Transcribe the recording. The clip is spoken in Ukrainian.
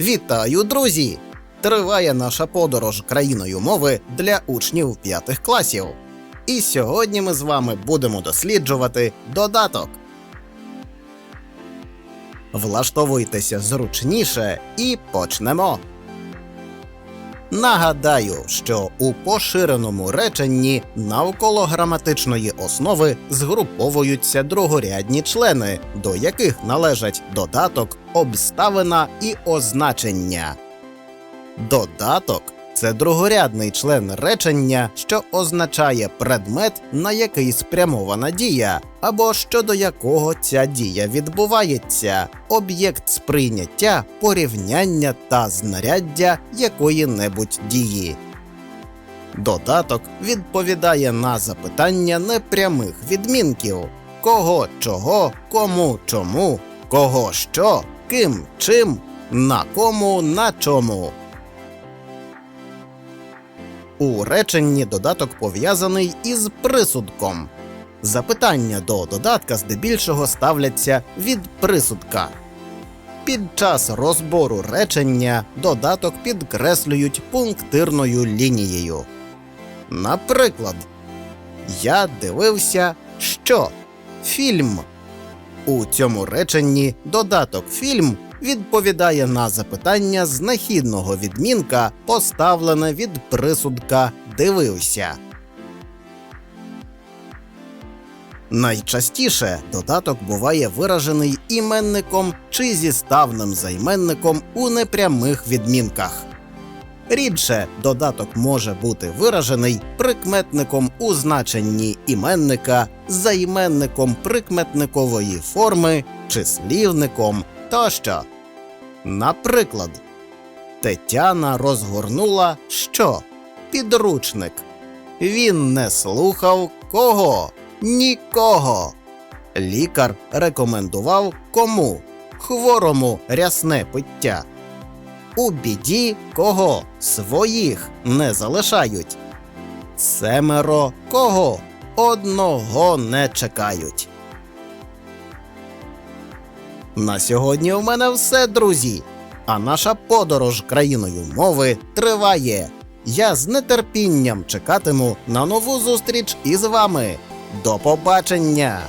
Вітаю, друзі! Триває наша подорож країною мови для учнів п'ятих класів. І сьогодні ми з вами будемо досліджувати додаток. Влаштовуйтеся зручніше і почнемо. Нагадаю, що у поширеному реченні навколо граматичної основи згруповуються другорядні члени, до яких належать додаток, обставина і означення. Додаток це другорядний член речення, що означає предмет, на який спрямована дія, або щодо якого ця дія відбувається, об'єкт сприйняття, порівняння та знаряддя якої-небудь дії. Додаток відповідає на запитання непрямих відмінків кого, чого, кому, чому, кого що, ким, чим, на кому, на чому. У реченні додаток пов'язаний із присудком. Запитання до додатка здебільшого ставляться від присудка. Під час розбору речення додаток підкреслюють пунктирною лінією. Наприклад, я дивився, що фільм. У цьому реченні додаток фільм відповідає на запитання знахідного відмінка, поставлене від присудка дивився. Найчастіше додаток буває виражений іменником чи зіставним займенником у непрямих відмінках. Рідше додаток може бути виражений прикметником у значенні іменника, займенником прикметникової форми, числівником тощо. Наприклад, Тетяна розгорнула що? Підручник. Він не слухав кого? Нікого. Лікар рекомендував кому? Хворому рясне пиття. У біді кого? Своїх не залишають. Семеро кого? Одного не чекають. На сьогодні у мене все, друзі. А наша подорож країною мови триває. Я з нетерпінням чекатиму на нову зустріч із вами. До побачення!